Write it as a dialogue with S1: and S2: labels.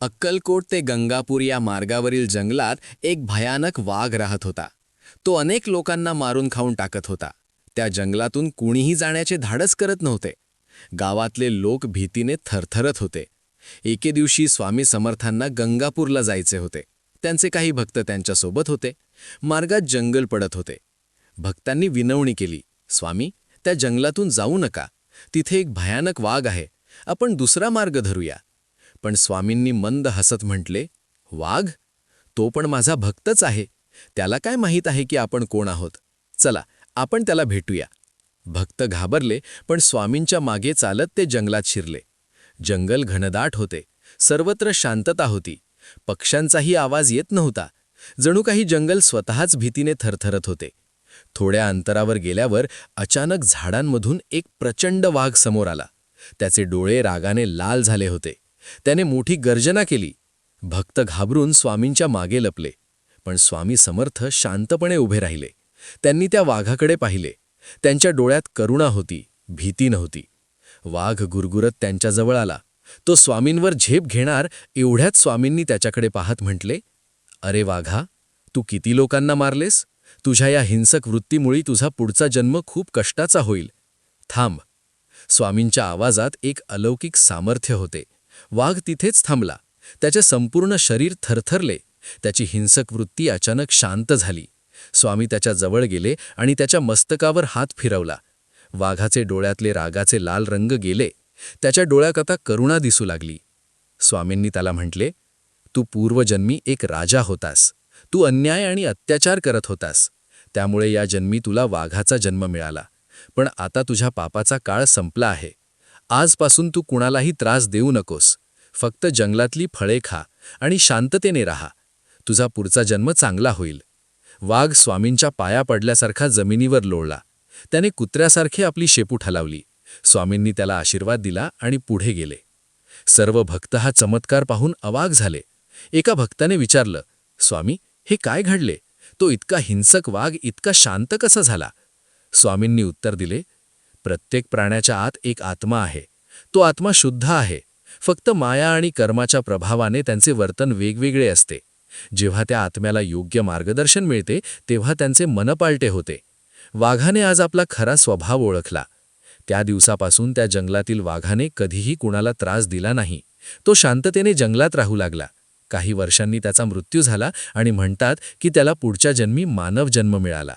S1: अक्कलकोट ते गंगापूर या मार्गावरील जंगलात एक भयानक वाघ राहत होता. तो अनेक लोकांना मारून खाऊन टाकत होता. त्या जंगलातून कुणीही जाण्याचे धाडस करत नव्हते. गावातले लोक भीतीने थरथरत होते. एके दिवशी स्वामी समर्थांना गंगापूरला जायचे होते. त्यांचे काही भक्त त्यांच्यासोबत होते. मार्गात जंगल पडत होते. भक्तांनी विनवणी केली स्वामी त्या जंगलातून जाऊ नका. तिथे एक भयानक वाघ आहे. आपण दुसरा मार्ग धरूया. पण स्वामींनी मंद हसत म्हटले वाघ तो पण माझा भक्तच आहे. त्याला काय माहीत आहे की आपण कोण आहोत? चला आपण त्याला भेटूया. भक्त घाबरले पण स्वामींच्या मागे चालत ते जंगलात शिरले. जंगल घनदाट होते. सर्वत्र शांतता होती. पक्ष्यांचाही आवाज येत नव्हता. जणू काही जंगल स्वतःच भीतीने थरथरत होते. थोड्या अंतरावर गेल्यावर अचानक झाडांमधून एक प्रचंड वाघ समोर आला. त्याचे डोळे रागाने लाल झाले होते. त्याने मोठी गर्जना केली. भक्त घाबरून स्वामींच्या मागे लपले. पण स्वामी समर्थ शांतपणे उभे राहिले. त्यांनी त्या वाघाकडे पाहिले. त्यांच्या डोळ्यात करुणा होती भीती नव्हती. वाघ गुरगुरत त्यांच्याजवळ आला. तो स्वामींवर झेप घेणार एवढ्यात स्वामींनी त्याच्याकडे पाहत म्हटले अरे वाघा तू किती लोकांना मारलेस? तुझ्या या हिंसक वृत्तीमुळे तुझा पुढचा जन्म खूप कष्टाचा होईल. थांब. स्वामींच्या आवाजात एक अलौकिक सामर्थ्य होते. वाघ तिथेच थांबला. त्याचे संपूर्ण शरीर थरथरले. त्याची हिंसक वृत्ती अचानक शांत झाली. स्वामी त्याच्याजवळ गेले आणि त्याच्या मस्तकावर हात फिरवला. वाघाचे डोळ्यातले रागाचे लाल रंग गेले. त्याच्या डोळ्यात आता करुणा दिसू लागली. स्वामींनी त्याला म्हटले तू पूर्वजन्मी एक राजा होतास. तू अन्याय आणि अत्याचार करत होतास. त्यामुळे या जन्मी तुला वाघाचा जन्म मिळाला. पण आता तुझ्या पापाचा काळ संपला आहे. आजपासून तू कुणालाही त्रास देऊ नकोस. फक्त जंगलातली फळे खा आणि शांततेने राहा. तुझा पुढचा जन्म चांगला होईल. वाघ स्वामींच्या पाया पडल्यासारखा जमिनीवर लोळला. त्याने कुत्र्यासारखे आपली शेपूट हलावली स्वामींनी त्याला आशीर्वाद दिला आणि पुढे गेले. सर्व भक्त हा चमत्कार पाहून अवाग झाले. एका भक्ताने विचारलं स्वामी हे काय घडले? तो इतका हिंसक वाघ इतका शांत कसा झाला? स्वामींनी उत्तर दिले प्रत्येक प्राण्याच्या आत एक आत्मा आहे. तो आत्मा शुद्ध आहे. फक्त माया आणि कर्माच्या प्रभावाने त्यांचे वर्तन वेगवेगळे असते. जेव्हा त्या आत्म्याला योग्य मार्गदर्शन मिळते तेव्हा त्यांचे मनपालटे होते. वाघाने आज आपला खरा स्वभाव ओळखला. त्या दिवसापासून त्या जंगलातील वाघाने कधीही कुणाला त्रास दिला नाही. तो शांततेने जंगलात राहू लागला. काही वर्षांनी त्याचा मृत्यू झाला आणि म्हणतात की त्याला पुढच्या जन्मी मानव जन्म मिळाला.